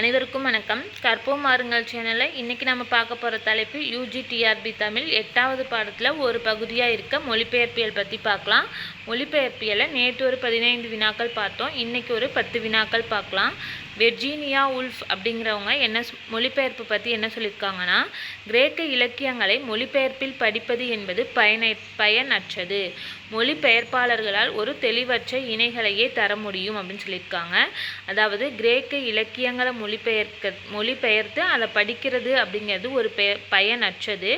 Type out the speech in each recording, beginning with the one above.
அனைவருக்கும் வணக்கம். கற்போம் மாறுங்கள் சேனலில் இன்றைக்கி நம்ம பார்க்க போகிற தலைப்பு யூஜி டிஆர்பி தமிழ். எட்டாவது பாடத்தில் ஒரு பகுதியாக இருக்க மொழிபெயர்ப்பியல் பற்றி பார்க்கலாம். மொழிபெயர்ப்பியலை நேற்று ஒரு பதினைந்து வினாக்கள் பார்த்தோம். இன்றைக்கி ஒரு பத்து வினாக்கள் பார்க்கலாம். வெர்ஜீனியா உல்ஃப் அப்படிங்கிறவங்க என்ன மொழிபெயர்ப்பு பற்றி என்ன சொல்லியிருக்காங்கன்னா கிரேக்க இலக்கியங்களை மொழிபெயர்ப்பில் படிப்பது என்பது பயனை பயனற்றது. மொழிபெயர்ப்பாளர்களால் ஒரு தெளிவற்ற இணைகளையே தர முடியும் அப்படின்னு சொல்லியிருக்காங்க அதாவது கிரேக்க இலக்கியங்களை மொழிபெயர்க்க மொழிபெயர்த்து அதை படிக்கிறது அப்படிங்கிறது ஒரு பெ பயனற்றது.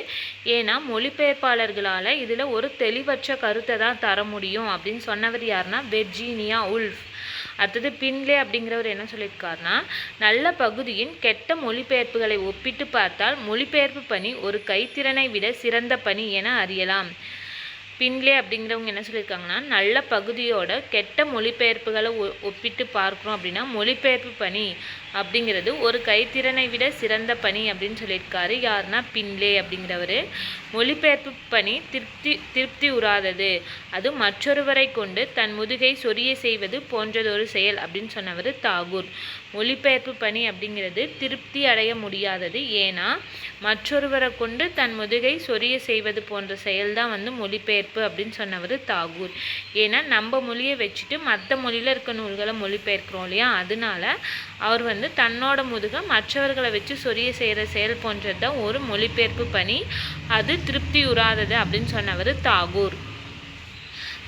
ஏன்னா மொழிபெயர்ப்பாளர்களால் இதில் ஒரு தெளிவற்ற கருத்தை தான் தர முடியும். அப்படின்னு சொன்னவர் யாருன்னா வெர்ஜீனியா உல்ஃப். அடுத்தது பின்லே அப்படிங்கிறவர் என்ன சொல்லியிருக்காருன்னா நல்ல பகுதியின் கெட்ட மொழிபெயர்ப்புகளை ஒப்பிட்டு பார்த்தால் மொழிபெயர்ப்பு பணி ஒரு கைத்திறனை விட சிறந்த பணி என அறியலாம். பின்லே அப்படிங்கிறவங்க என்ன சொல்லியிருக்காங்கன்னா நல்ல பகுதியோட கெட்ட மொழிபெயர்ப்புகளை ஒ- ஒப்பிட்டு பார்க்குறோம் அப்படின்னா மொழிபெயர்ப்பு பணி அப்படிங்கிறது ஒரு கைத்திறனை விட சிறந்த பணி அப்படின்னு சொல்லியிருக்காரு. யாருன்னா பின்லே அப்படிங்கிறவர். மொழிபெயர்ப்பு பணி திருப்தி திருப்தி உறாதது. அது மற்றொருவரை கொண்டு தன் முதுகை சொரிய செய்வது போன்றதொரு செயல் அப்படின்னு சொன்னவர் தாகூர். மொழிபெயர்ப்பு பணி அப்படிங்கிறது திருப்தி அடைய முடியாதது. ஏன்னா மற்றொருவரை கொண்டு தன் முதுகை சொரிய செய்வது போன்ற செயல்தான் வந்து மொழிபெயர்ப்பு அப்படின்னு சொன்னவர் தாகூர். ஏன்னா நம்ம மொழியை வச்சுட்டு மற்ற மொழியில் இருக்க நூல்களை மொழிபெயர்க்கிறோம் இல்லையா? அதனால அவர் வந்து தன்னோட முதுகை மற்றவர்களை வச்சு சொரிய செய்கிற செயல் போன்றது தான் ஒரு மொழிபெயர்ப்பு பணி. அது திருப்தி உறாதது அப்படின்னு சொன்னவர் தாகூர்.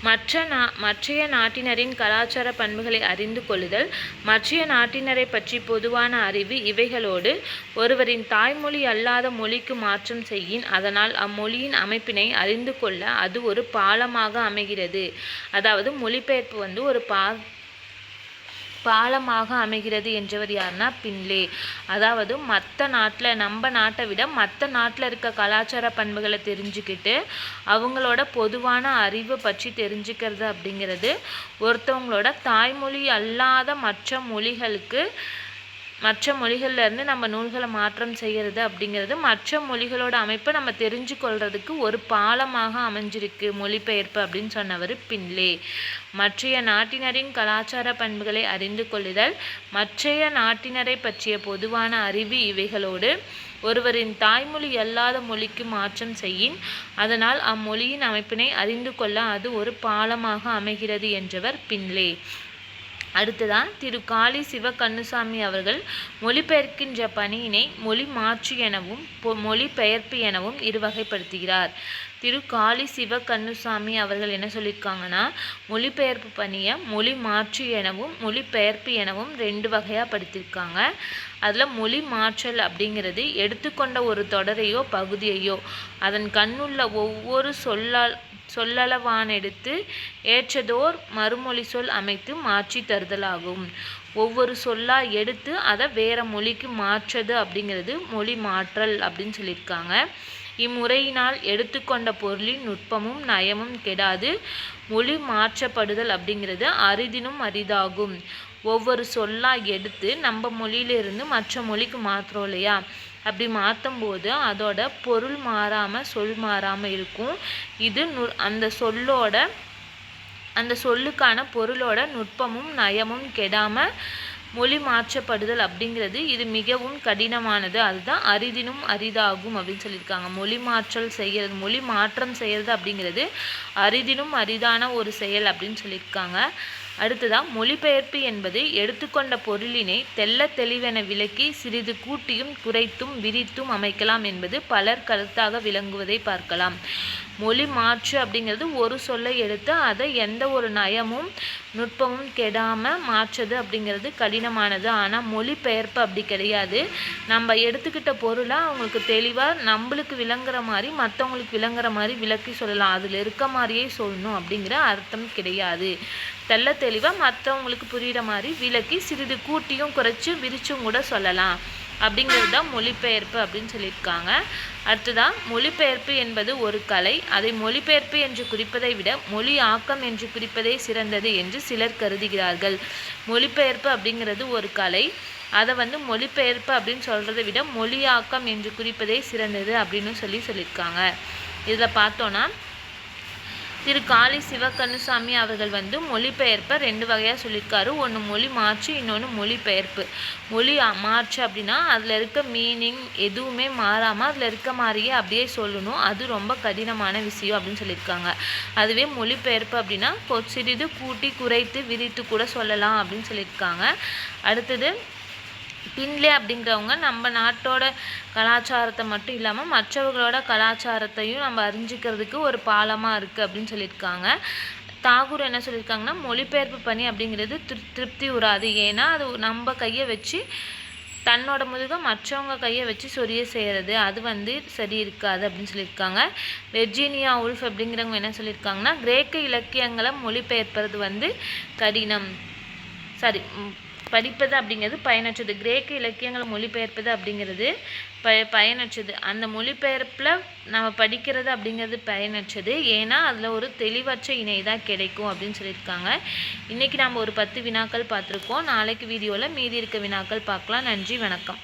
மற்ற நா மற்றைய நாட்டினரின் கலாச்சார பண்புகளை அறிந்து கொள்ளுதல் மற்றைய நாட்டினரை பற்றி பொதுவான அறிவு இவைகளோடு ஒருவரின் தாய்மொழி அல்லாத மொழிக்கு மாற்றம் செய்யின் அதனால் அம்மொழியின் அமைப்பினை அறிந்து கொள்ள அது ஒரு பாலமாக அமைகிறது. அதாவது மொழிபெயர்ப்பு வந்து ஒரு பா பாலமாக அமைகிறது என்றவர் யாருன்னா பின்லே. அதாவது மற்ற நாட்டில் நம்ம நாட்டை விட மற்ற நாட்டில் இருக்க கலாச்சார பண்புகளை தெரிஞ்சுக்கிட்டு அவங்களோட பொதுவான அறிவை பற்றி தெரிஞ்சுக்கிறது அப்படிங்கிறது ஒருத்தவங்களோட தாய்மொழி அல்லாத மற்ற மொழிகளுக்கு மற்ற மொழிகள்லேருந்து நம்ம நூல்களை மாற்றம் செய்கிறது அப்படிங்கிறது மற்ற மொழிகளோட அமைப்பை நம்ம தெரிஞ்சு கொள்றதுக்கு ஒரு பாலமாக அமைஞ்சிருக்கு மொழிபெயர்ப்பு அப்படின்னு சொன்னவர் பின்லே. மற்றைய நாட்டினரின் கலாச்சார பண்புகளை அறிந்து கொள்ளுதல் மற்றைய நாட்டினரை பற்றிய பொதுவான அறிவு இவைகளோடு ஒருவரின் தாய்மொழி அல்லாத மொழிக்கு மாற்றம் செய்யின் அதனால் அம்மொழியின் அமைப்பினை அறிந்து கொள்ள அது ஒரு பாலமாக அமைகிறது என்றவர் பின்லே. அடுத்ததான் திரு காளி சிவ கண்ணுசாமி அவர்கள் மொழிபெயர்க்கின்ற பணியினை மொழி மாற்று எனவும் பொ- மொழிபெயர்ப்பு எனவும் இருவகைப்படுத்துகிறார். திரு காளி சிவ கண்ணுசாமி அவர்கள் என்ன சொல்லியிருக்காங்கன்னா மொழிபெயர்ப்பு பணியை மொழி மாற்று எனவும் மொழிபெயர்ப்பு எனவும் ரெண்டு வகையாக படுத்தியிருக்காங்க அதில் மொழி மாற்றல் அப்படிங்கிறது எடுத்துக்கொண்ட ஒரு தொடரையோ பகுதியையோ அதன் கண்ணுள்ள ஒவ்வொரு சொல்லால் சொல்லளவானெடுத்து ஏற்றதோர் மறுமொழி சொல் அமைத்து மாற்றி தருதலாகும். ஒவ்வொரு சொல்லா எடுத்து அதை வேற மொழிக்கு மாற்றுறது அப்படிங்கிறது மொழி மாற்றல் அப்படின்னு சொல்லியிருக்காங்க. இம்முறையினால் எடுத்துக்கொண்ட பொருளின் நுட்பமும் நயமும் கெடாது. மொழி மாற்றப்படுதல் அப்படிங்கிறது அரிதினும் அரிதாகும். ஒவ்வொரு சொல்லா எடுத்து நம்ம மொழியிலிருந்து மற்ற மொழிக்கு மாற்றுறோம் இல்லையா? அப்படி மாற்றும் போது அதோட பொருள் மாறாமல் சொல் மாறாமல் இருக்கும். இது நு அந்த சொல்லோட அந்த சொல்லுக்கான பொருளோட நுட்பமும் நயமும் கெடாமல் மொழி மாற்றப்படுதல் அப்படிங்கிறது இது மிகவும் கடினமானது. அதுதான் அரிதினும் அரிதாகும் அப்படின்னு சொல்லியிருக்காங்க. மொழி மாற்றல் செய்கிறது மொழி மாற்றம் செய்கிறது அப்படிங்கிறது அரிதினும் அரிதான ஒரு செயல் அப்படின்னு சொல்லியிருக்காங்க. அடுத்ததாக மொழிபெயர்ப்பு என்பது எடுத்துக்கொண்ட பொருளினை தெல்ல தெளிவென விளக்கி சிறிது கூட்டியும் குறைத்தும் விரித்தும் அமைக்கலாம் என்பது பலர் கருத்தாக விளங்குவதை பார்க்கலாம். மொழி மாற்று அப்படிங்கிறது ஒரு சொல்லை எடுத்து அதை எந்த ஒரு நயமும் நுட்பமும் கெடாமல் மாற்றுறது அப்படிங்கிறது கடினமானது. ஆனால் மொழிபெயர்ப்பு அப்படி கிடையாது. நம்ம எடுத்துக்கிட்ட பொருளை அவங்களுக்கு தெளிவாக நம்மளுக்கு விளங்குற மாதிரி மற்றவங்களுக்கு விளங்குற மாதிரி விளக்கி சொல்லலாம். அதில் இருக்க மாதிரியே சொல்லணும் அப்படிங்கிற அர்த்தம் கிடையாது. தெல்ல தெளிவாக மற்றவங்களுக்கு புரிகிற மாதிரி விளக்கி சிறிது கூட்டியும் குறைச்சும் விரிச்சும் கூட சொல்லலாம். அப்படிங்கிறது தான் மொழிபெயர்ப்பு அப்படின்னு சொல்லியிருக்காங்க. அடுத்ததான் மொழிபெயர்ப்பு என்பது ஒரு கலை. அதை மொழிபெயர்ப்பு என்று குறிப்பதை விட மொழி ஆக்கம் என்று குறிப்பதே சிறந்தது என்று சிலர் கருதுகிறார்கள். மொழிபெயர்ப்பு அப்படிங்கிறது ஒரு கலை. அதை வந்து மொழிபெயர்ப்பு அப்படின்னு சொல்கிறத விட மொழியாக்கம் என்று குறிப்பதே சிறந்தது அப்படின்னு சொல்லி சொல்லியிருக்காங்க. இதில் பார்த்தோன்னா திரு காளி சிவகனுசாமி அவர்கள் வந்து மொழிபெயர்ப்பை ரெண்டு வகையாக சொல்லியிருக்காரு. ஒன்று மொழி மாற்று இன்னொன்று மொழிபெயர்ப்பு. மொழி மாற்று அப்படின்னா அதில் இருக்க மீனிங் எதுவுமே மாறாமல் அதில் இருக்க மாதிரியே அப்படியே சொல்லணும். அது ரொம்ப கடினமான விஷயம் அப்படின்னு சொல்லியிருக்காங்க. அதுவே மொழிபெயர்ப்பு அப்படின்னா சிறிது கூட்டி குறைத்து விரித்து கூட சொல்லலாம் அப்படின்னு சொல்லியிருக்காங்க. அடுத்தது பின்லே அப்படிங்கிறவங்க நம்ம நாட்டோட கலாச்சாரத்தை மட்டும் இல்லாமல் மற்றவர்களோட கலாச்சாரத்தையும் நம்ம அறிஞ்சிக்கிறதுக்கு ஒரு பாலமாக இருக்குது அப்படின்னு சொல்லியிருக்காங்க. தாகூர் என்ன சொல்லியிருக்காங்கன்னா மொழிபெயர்ப்பு பணி அப்படிங்கிறது திரு திருப்தி உறாது ஏன்னா அது நம்ம கையை வச்சு தன்னோட முதுக மற்றவங்க கையை வச்சு சொரிய செய்கிறது அது வந்து சரி இருக்காது அப்படின்னு சொல்லியிருக்காங்க. வெர்ஜீனியா உல்ஃப் அப்படிங்கிறவங்க என்ன சொல்லியிருக்காங்கன்னா கிரேக்க இலக்கியங்களை மொழிபெயர்ப்பது வந்து கடினம். சாரி படிப்பது அப்படிங்கிறது பயனற்றது. கிரேக்க இலக்கியங்களை மொழிபெயர்ப்பது அப்படிங்கிறது ப பயனற்றது. அந்த மொழிபெயர்ப்பில் நம்ம படிக்கிறது அப்படிங்கிறது பயனற்றது. ஏன்னா அதில் ஒரு தெளிவற்ற இணை தான் கிடைக்கும் அப்படின்னு சொல்லியிருக்காங்க. இன்றைக்கி நம்ம ஒரு பத்து வினாக்கள் பார்த்துருக்கோம். நாளைக்கு வீடியோவில் மீதி இருக்க வினாக்கள் பார்க்கலாம். நன்றி வணக்கம்.